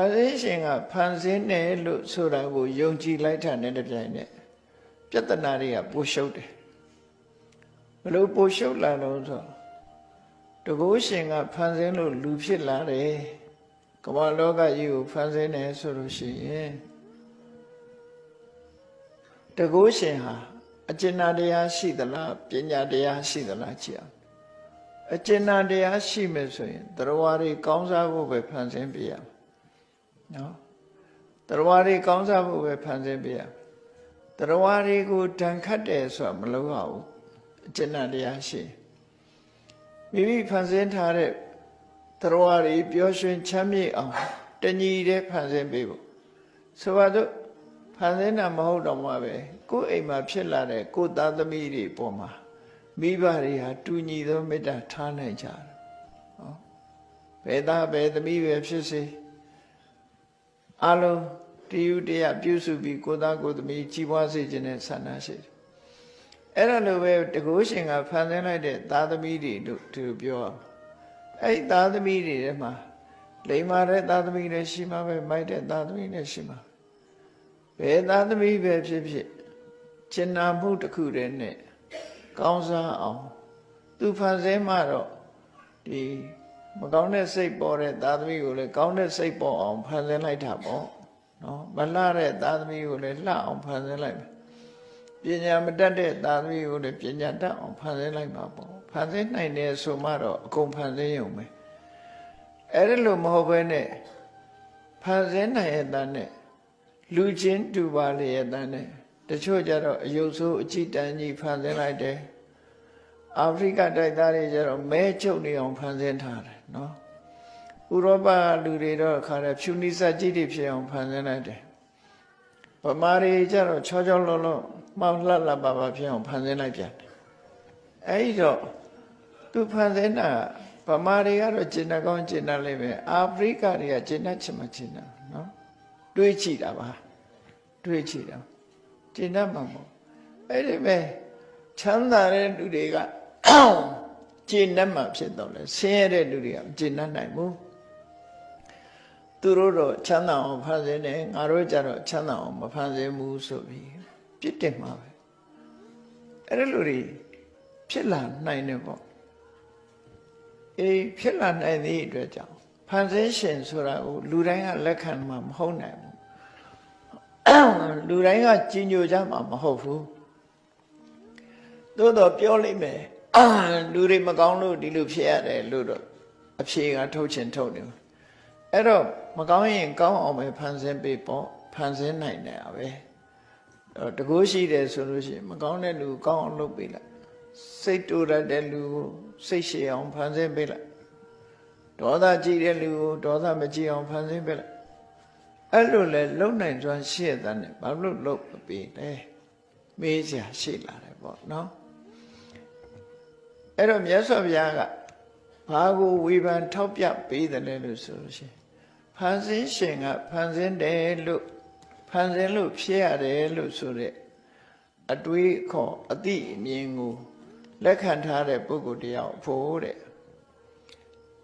န်ဆင်းရှင်ကဖန်ဆင်းတယ်လို့ဆိုတာကိုယုံကြည်လိုက်တာနဲ့တပြိုင်နက်ပြဿနာတွေကပိုရှုပ်တယ်ဘလို့ပိုရှုပ်လာလို့ဆိုတကုရှင်ကဖန်ဆင်းလို့လူဖြစ်လာတယ်ကမ္ဘာလောကကြီးကိုဖန်ဆင်းတယ်ဆိုလို့ရှိရင်တကုရှင်ဟာအကျဉ်းတရားရှိသလားပညာတရားရှိသလားကြည့်အောင်အကျဉ်းတရားရှိမယ်ဆိုရင်တရားတွေကောင်းစားဖို့ပဲဖန်ဆင်းပြရမယ် နော်တရားတွေကောင်းစားဖို့ပဲဖန်ဆင်းပြရမယ်တရားတွေကိုတန်ခတ်တယ်ဆိုတာမလုပ်ရဘူးအကျဉ်းတရားရှိမိမိဖန်ဆင်းထားတဲ့တရားတွေပျော်ရွှင်ချမ်းမြေ့အောင်တညီတဲ့ဖန်ဆင်းပေးဖို့ဆိုပါတော့ဖန်ဆင်းတာမဟုတ်တော့မှပဲကိုယ်အိမ်မှာဖြစ်လာတဲ့ကိုယ်သားသမီးတွေပေါ်မှာမိဘတွေဟာတူညီသောမေတ္တာထားနိုင်ကြတယ်ဟောဘယ်သားဘယ်သမီးပဲဖြစ်စေ အလုံးတည်ယူတရားပြုစုပြီးကိုယ်သားကိုယ်သမီးကြီးပွားစေခြင်းနဲ့ဆန္ဒရှိတယ်အဲ့ဒါလိုပဲတကုရှင်ကဖန်ဆင်းလိုက်တဲ့သားသမီးတွေတို့သူပြောအောင်အဲ့ဒီသားသမီးတွေထဲမှာလိမ္မာတဲ့သားသမီးတွေရှိမှာပဲမိုက်တဲ့သားသမီးတွေရှိမှာဘယ်သားသမီးပဲဖြစ်ဖြစ်ကျင်နာမှုတစ်ခုတည်းနဲ့ကောင်းစားအောင် သူဖန်ဆင်းမှတော့ဒီ မကောင်းတဲ့စိတ်ပေါ်တဲ့သားသမီးကိုလည်းကောင်းတဲ့စိတ်ပေါ်အောင်ဖန်ဆင်းလိုက်တာပေါ့နော်မလှတဲ့သားသမီးကိုလည်းလှအောင်ဖန်ဆင်းလိုက်မယ်ပညာမတတ်တဲ့သားသမီးကိုလည်းပညာတတ်အောင်ဖန်ဆင်းလိုက်မှာပေါ့ဖန်ဆင်းနိုင်တယ်ဆိုမှတော့အကုန်ဖန်ဆင်းရုံပဲအဲ့ဒါလို့မဟုတ်ဘဲနဲ့ဖန်ဆင်းနိုင်ရဲ့တန်းနဲ့လူချင်းတူပါလေရဲ့တန်းနဲ့တချို့ကြတော့အယုတ်ဆိုးအကြည့်တန်းကြီးဖန်ဆင်းလိုက်တယ်အာဖရိကတိုက်သားတွေကျတော့မဲချုပ်နေအောင်ဖန်ဆင်းထားတယ် နော်ဥရောပလူတွေတော့ခါတယ်ဖြူနိစကြီးတွေဖြစ်အောင်ဖန်ဆင်းလိုက်တယ်ဗမာတွေကျတော့ချောချောလုံးလုံးမှောင်လှလှပါပါဖြစ်အောင်ဖန်ဆင်းလိုက်ပြန်တယ်အဲဒီတော့သူဖန်ဆင်းတာဗမာတွေကတော့ကျင်တကောင်းကျင်တလိမ့်မယ်အာဖရိကတွေကကျင်တချင်မှကျင်တနော်တွေးကြည့်တာပါတွေးကြည့်တာကျင်တမှာမဟုတ်အဲ့ဒီမဲ့ချမ်းသာတဲ့လူတွေက ကျင်တတ်မှဖြစ်တော့လဲဆင်းရဲတဲ့လူတွေကမကျင်တတ်နိုင်ဘူးသူတို့တော့ချမ်းသာအောင်ဖန်ဆင်းတယ်ငါတို့ကြတော့ချမ်းသာအောင်မဖန်ဆင်းဘူးဆိုပြီးပြစ်တင်မှာပဲအဲ့ဒီလူတွေဖြစ်လာနိုင်တယ်ပေါ့အေးဖြစ်လာနိုင်သည့်အတွက်ကြောင့်ဖန်ဆင်းရှင်ဆိုတာကိုလူတိုင်းကလက်ခံမှာမဟုတ်နိုင်ဘူးလူတိုင်းကကြီးညိုကြမှာမဟုတ်ဘူးသို့တော့ပြောလိုက်မယ် လူတွေမကောင်းလို့ဒီလိုဖြစ်ရတယ်လို့တော့အဖြေကထုတ်ချင်ထုတ်နေအဲ့တော့မကောင်းရင်ကောင်းအောင်ပဲဖန်ဆင်းပေးပေါ့ဖန်ဆင်းနိုင်တယ်ပဲတကူရှိတယ်ဆိုလို့ရှိရင်မကောင်းတဲ့လူကောင်းအောင်လုပ်ပေးလိုက်စိတ်တူရတဲ့လူကိုစိတ်ရှည်အောင်ဖန်ဆင်းပေးလိုက်ဒေါသကြည့်တဲ့လူကိုဒေါသမကြည့်အောင်ဖန်ဆင်းပေးလိုက်အဲ့လိုလဲလုံနိုင်စွမ်းရှိရတဲ့နဲ့ဘာလို့လုပ်မပေးလဲမေးစရာရှိလာတယ်ပေါ့နော် အဲ့တော့မြတ်စွာဘုရားကဘာကိုဝေဖန်ထောက်ပြပေးတယ်လဲလို့ဆိုလို့ရှိရင်ဖန်ဆင်းရှင်ကဖန်ဆင်းတယ်လို့ဖန်ဆင်းလို့ဖြစ်ရတယ်လို့ဆိုတဲ့အတွေးခေါ်အတိအမြင်ကိုလက်ခံထားတဲ့ပုဂ္ဂိုလ်တရားဖို့တဲ့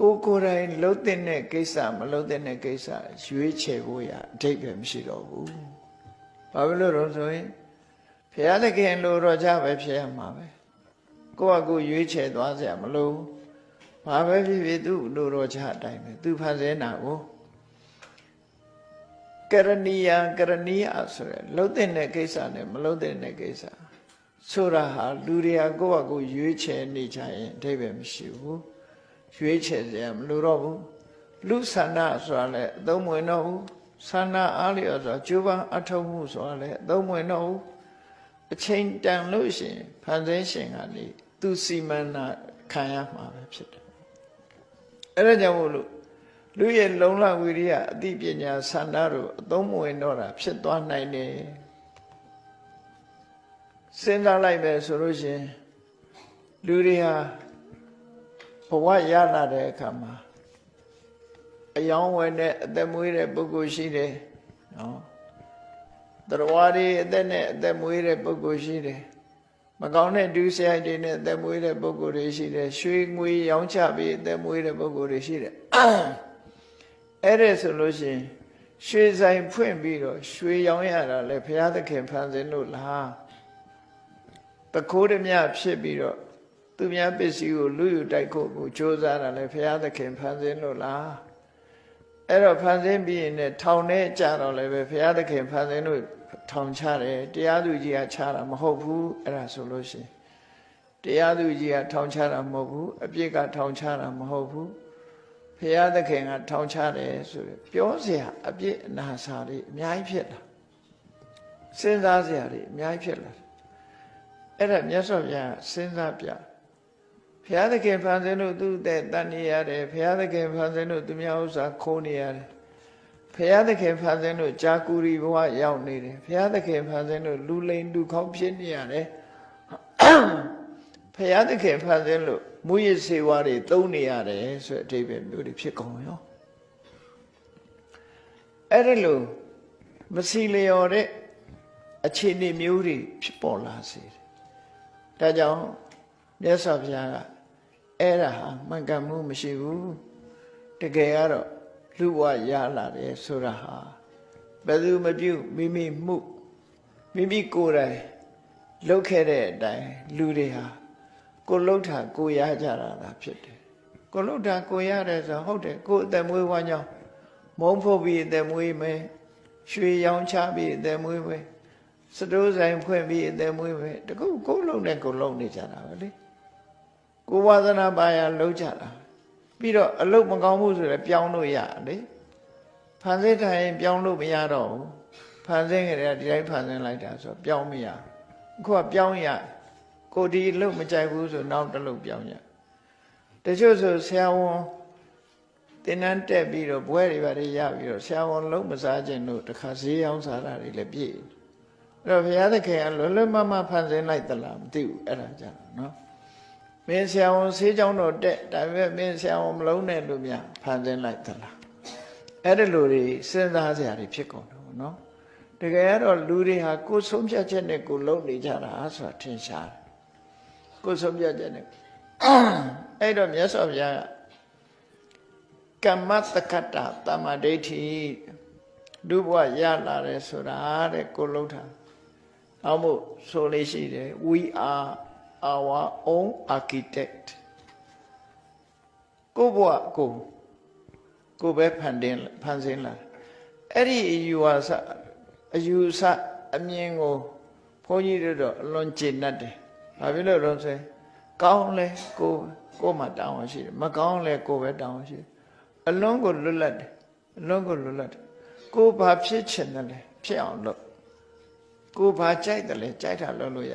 ကိုကိုယ်တိုင်လှုပ်တဲ့ကိစ္စမလှုပ်တဲ့ကိစ္စရွေးချယ်ဖို့ရအဓိပ္ပာယ်မရှိတော့ဘူး။ဘာဖြစ်လို့လဲဆိုရင်ဘုရားသခင်လိုတော့ကြပဲဖြစ်ရမှာပဲ။ ကိုယ့်အကူရွေးချယ်သွားစရာမလိုဘူး။ဘာပဲဖြစ်ဖြစ်သူ့လိုတော့ကြအတိုင်းပဲသူဖန်ဆင်းတာကိုကရဏီယကရဏီယဆိုရယ်လှုပ်တဲ့ကိစ္စနဲ့မလှုပ်တဲ့ကိစ္စဆိုတာဟာလူတွေကကိုယ့်အကူရွေးချယ်နေကြရင်အဓိပ္ပာယ်မရှိဘူး။ရွေးချယ်စရာမလိုတော့ဘူးလူဆန္ဒဆိုတာလည်းအသုံးဝင်တော့ဘူးဆန္ဒအားလျော်ဆိုတာကျိုးပန်းအထောက်မှုဆိုတာလည်းအသုံးဝင်တော့ဘူးအချိန်တန်လို့ရှိရင်ဖန်ဆင်းရှင်ကနေ သူစီမံနာခံရမှာပဲဖြစ်တယ်အဲ့ဒါကြောင့်မို့လို့လူရဲ့လုံလဝိရိယအသိပညာဆန္ဒတို့အသုံးမဝင်တော့တာဖြစ်သွားနိုင်တယ်စဉ်းစားလိုက်မယ်ဆိုလို့ရှိရင်လူတွေဟာဘဝရလာတဲ့အခါမှာအယောင်းဝယ်နဲ့အသက်မွေးတဲ့ပုဂ္ဂိုလ်ရှိတယ်နော်တရားတွေအသက်နဲ့အသက်မွေးတဲ့ပုဂ္ဂိုလ်ရှိတယ် မကောင်းတဲ့ဒုစရိုက်တွေနဲ့အသက်မွေးတဲ့ပုဂ္ဂိုလ်တွေရှိတယ်ရွှေငွေရောင်းချပြီးအသက်မွေးတဲ့ပုဂ္ဂိုလ်တွေရှိတယ်အဲ့ဒါဆိုလို့ရှိရင်ရွှေဆိုင်ဖွင့်ပြီးတော့ရွှေရောင်းရတာလေဘုရားသခင်ဖန်ဆင်းလို့လားတခိုးဓမြဖြစ်ပြီးတော့သူများပစ္စည်းကိုလူယူတိုက်ဖို့ကိုကြိုးစားတာလေဘုရားသခင်ဖန်ဆင်းလို့လား အဲ့တော့ဖန်ဆင်းပြီးရင်လည်းထောင်ထဲကြတော့လည်းပဲဘုရားသခင်ဖန်ဆင်းလို့ထောင်ချတယ်တရားသူကြီးကချတာမဟုတ်ဘူးအဲ့ဒါဆိုလို့ရှိရင်တရားသူကြီးကထောင်ချတာမဟုတ်ဘူးအပြစ်ကထောင်ချတာမဟုတ်ဘူးဘုရားသခင်ကထောင်ချတယ်ဆိုရပြောเสียအပြစ်အနာစာတွေအများကြီးဖြစ်လာစဉ်းစားเสียတွေအများကြီးဖြစ်လာအဲ့ဒါမြတ်စွာဘုရားစဉ်းစားပြ ဘုရားသခင်ဖန်ဆင်းလို့သူ့တဲ့တန်နေရတယ်ဘုရားသခင်ဖန်ဆင်းလို့သူများဥစ္စာခိုးနေရတယ်ဘုရားသခင်ဖန်ဆင်းလို့ကြာကူရီဘဝရောက်နေတယ်ဘုရားသခင်ဖန်ဆင်းလို့လူလိန်လူခေါင်းဖြစ်နေရတယ်ဘုရားသခင်ဖန်ဆင်းလို့မူရစေဝါတွေသုံးနေရတယ်ဆိုတဲ့အဓိပ္ပာယ်မျိုးတွေဖြစ်ကုန်ရောအဲ့ဒါလို့မစီလျော်တဲ့အခြေအနေမျိုးတွေဖြစ်ပေါ်လာစေတယ်ဒါကြောင့် မြတ်စွာဘုရားကအဲ့ဒါဟာမှန်ကန်မှုမရှိဘူးတကယ်ကတော့လူဘဝရလာတယ်ဆိုတာဟာဘယ်သူမပြုမိမိမှုမိမိကိုယ်တိုင်လုပ်ခဲ့တဲ့အတိုင်းလူတွေဟာကိုလှုပ်တာကိုရကြတာလားဖြစ်တယ်ကိုလှုပ်တာကိုရတယ်ဆိုဟုတ်တယ်ကိုအသက်မွေးဝမ်းကြောင်းမုံဖို့ပြီးအသက်မွေးမယ်ရွှေရောင်ချပြီးအသက်မွေးမယ်စတိုးဆိုင်ဖွင့်ပြီးအသက်မွေးမယ်တကူကိုလှုပ်နဲ့ကိုလှုပ်နေကြတာပဲလေ ကိုဝါသနာပါရလှုပ်ကြတာပြီးတော့အလုတ်မကောင်းမှုဆိုလည်းပြောင်းလို့ရလေဖန်ဆင်းထိုင်ပြောင်းလို့မရတော့ဘူးဖန်ဆင်းကြတယ်ဒီတိုင်းဖန်ဆင်းလိုက်တာဆိုပြောင်းမရအခုကပြောင်းရကိုဒီအလုတ်မကြိုက်ဘူးဆိုနောက်တစ်လုတ်ပြောင်းရတချို့ဆိုဆရာဝန်တင်နန်းတက်ပြီးတော့ဘွဲတွေပါတွေရပြီးတော့ဆရာဝန်လုံးမစားခြင်းတို့တခါဈေးရောင်းစားတာတွေလည်းပြည့်အဲ့တော့ဘုရားသခင်ကလွယ်လွယ်မမဖန်ဆင်းလိုက်သလားမသိဘူးအဲ့ဒါကြတော့နော် မင်းဆရာဝန်ဆေးကြောင်းတော့တက်ဒါပေမဲ့မင်းဆရာဝန်မလုံးနဲ့လို့များဖန်ဆင်းလိုက်သလားအဲ့ဒီလိုတွေစဉ်းစားစရာတွေဖြစ်ကုန်တော့နော်တကယ်ကတော့လူတွေဟာကိုယ်ဆုံးဖြတ်ချက်နဲ့ကိုယ်လုံးနေကြတာဆိုတာထင်ရှားတယ်ကိုယ်ဆုံးဖြတ်ချက်နဲ့အဲ့တော့မြတ်စွာဘုရားကကမ္မတက္ကတာတမ္မာဒိဋ္ဌိလူဘဝရလာတယ်ဆိုတာတဲ့ကိုလုံးထားအောင်မို့ဆိုလေးရှိတယ် we are our own architect ကိုဘဝကိုကိုပဲဖန်တင်ဖန်ဆင်းလာအဲ့ဒီအယူအဆအယူအဆအမြင်ကိုဘုန်းကြီးတို့တော့အလွန်ကျေနပ်တယ်ဘာဖြစ်လို့လဲဆိုရင်ကောင်းလဲကိုကိုမှတောင်းရှိတယ်မကောင်းလဲကိုပဲတောင်းရှိတယ်အလုံးကိုလွတ်လပ်တယ်အလုံးကိုလွတ်လပ်တယ်ကိုဘာဖြစ်ချင်တယ်လဲဖြစ်အောင်လုပ်ကိုဘာကြိုက်တယ်လဲကြိုက်တာလုပ်လို့ရ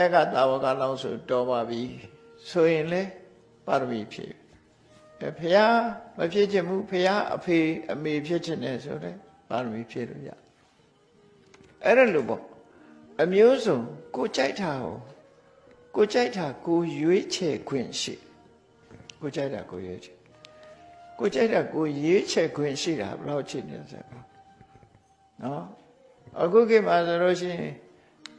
အဲ့ကတာဝကလောက်ဆိုတော်ပါပြီဆိုရင်လေပါရမီဖြစ်အဲဖះမဖြစ်ချင်ဘူးဖះအဖေအမေဖြစ်ချင်တယ်ဆိုတော့ပါရမီဖြစ်လို့ရအဲ့ဒါလို့ပေါ့အမျိုးစုံကိုကြိုက်တာကိုကိုကြိုက်တာကိုရွေးချယ်ခွင့်ရှိကိုကြိုက်တာကိုရွေးချယ်ကိုကြိုက်တာကိုရွေးချယ်ခွင့်ရှိတာဘယ်လောက်ချိန်နေစဲပေါ့နော်အခုခေတ်မှာဆိုလို့ရှိရင်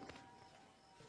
ာ်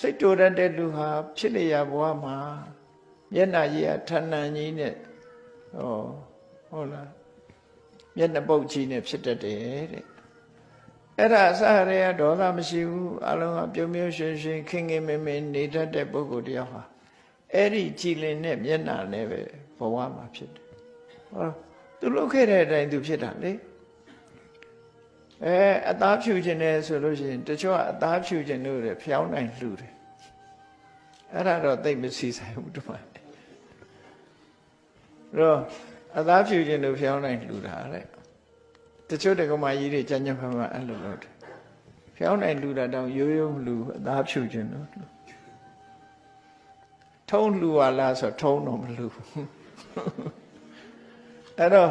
စိတ်တူရတဲ့လူဟာဖြစ်လျာဘဝမှာမျက်နှာကြီးကထဏ္ဏကြီးနဲ့ဟောဟုတ်လားမျက်နှာပုတ်ကြီးနဲ့ဖြစ်တတ်တယ်တဲ့အဲ့ဒါအစရရဒေါသမရှိဘူးအလုံးကပြုံးပြုံးရွှင်ရွှင်ခင်ခင်မင်မင်နေတတ်တဲ့ပုဂ္ဂိုလ်တယောက်ဟာအဲ့ဒီကြည်လင်တဲ့မျက်နှာနဲ့ပဲဘဝမှာဖြစ်တယ်ဟောသူလုပ်ခဲ့တဲ့အတိုင်းသူဖြစ်တာလေ အဲအသားဖြူခြင်းနဲ့ဆိုလို့ရှိရင်တချို့ကအသားဖြူခြင်းလို့ဖျောင်းနိုင်လှူတယ်အဲ့ဒါတော့သိမစီဆိုင်ဘူးတမန်တော့အသားဖြူခြင်းလို့ဖျောင်းနိုင်လှူတာတဲ့တချို့တက္ကမကြီးတွေကြံ့ကြံ့ဖန်ဖန်အဲ့လိုလုပ်တယ်ဖျောင်းနိုင်လှူတာတောင်ရိုးရိုးမလှူအသားဖြူခြင်းလို့ထုံးလှူပါလားဆိုထုံးတော့မလှူအဲ့တော့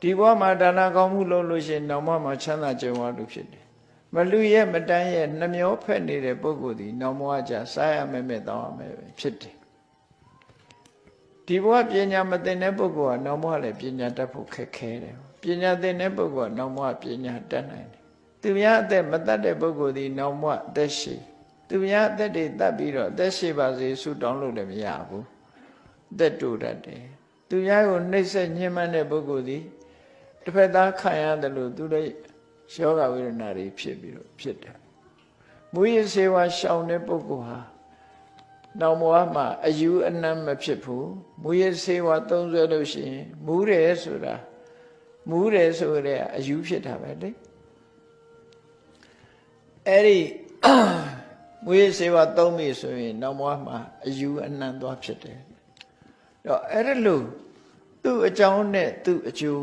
ဒီဘဝမှာဒါနကောင်းမှုလုပ်လို့ရှိရင်နောက်ဘဝမှာချမ်းသာကြွယ်ဝလို့ဖြစ်တယ်မလူရဲ့မတန်းရဲ့နှမျောဖက်နေတဲ့ပုဂ္ဂိုလ်ဒီနောက်ဘဝကျစားရမယ်မဲ့တောင်းရမယ်ပဲဖြစ်တယ်ဒီဘဝပညာမသင်တဲ့ပုဂ္ဂိုလ်ကနောက်ဘဝလည်းပညာတတ်ဖို့ခက်ခဲတယ်ပညာသင်တဲ့ပုဂ္ဂိုလ်ကနောက်ဘဝပညာတတ်နိုင်တယ်သူများအသက်မတတ်တဲ့ပုဂ္ဂိုလ်ဒီနောက်ဘဝအသက်ရှိသူများအသက်တွေတတ်ပြီးတော့အသက်ရှိပါစေဆုတောင်းလို့လည်းမရဘူးအသက်တူတတ်တယ်သူများကိုနှိပ်စက်ညှဉ်းပန်းတဲ့ပုဂ္ဂိုလ်ဒီ တစ်ဖက်သားခံရတယ်လို့သူလည်းယောဂဝေဒနာတွေဖြစ်ပြီးတော့ဖြစ်တယ်မူရစေဝါရှောင်တဲ့ပုဂ္ဂိုလ်ဟာနောက်ဘဝမှာအယူအနံ့မဖြစ်ဘူးမူရစေဝါသုံးဆွဲလို့ရှိရင်မူးတယ်ဆိုတာမူးတယ်ဆိုတဲ့အယူဖြစ်တာပဲလေအဲ့ဒီမူရစေဝါသုံးပြီဆိုရင်နောက်ဘဝမှာအယူအနံ့သွားဖြစ်တယ်တော့အဲ့ဒါလို့သူ့အကြောင်းနဲ့သူ့အကျိုး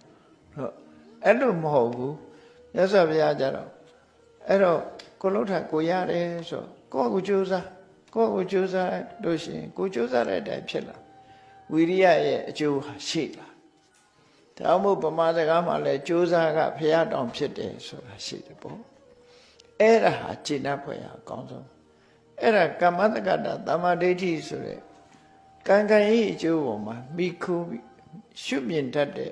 အဲ့လိုမဟုတ်ဘူးမြတ်စွာဘုရားကြတော့အဲ့တော့ကိုလှုပ်ထကိုရတယ်ဆိုကိုယ့်ကိုကြိုးစားကိုယ့်ကိုကြိုးစားလို့ရှိရင်ကိုကြိုးစားတဲ့အတိုင်းဖြစ်လာဝိရိယရဲ့အကျိုးဟာရှိလာဒါမှမဟုတ်ဗမာစကားမှာလဲကြိုးစားကဘုရားတောင်ဖြစ်တယ်ဆိုတာရှိတယ်ပေါ့အဲ့ဒါဟာကျင့်တတ်ဖွယ်ရအကောင်းဆုံးအဲ့ဒါကမ္မတက္ကတာတမ္မာဒိဋ္ဌိဆိုတဲ့ကံကံဤအကျိုးပေါ်မှာမိခိုးရှုမြင်တတ်တဲ့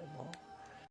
ယ်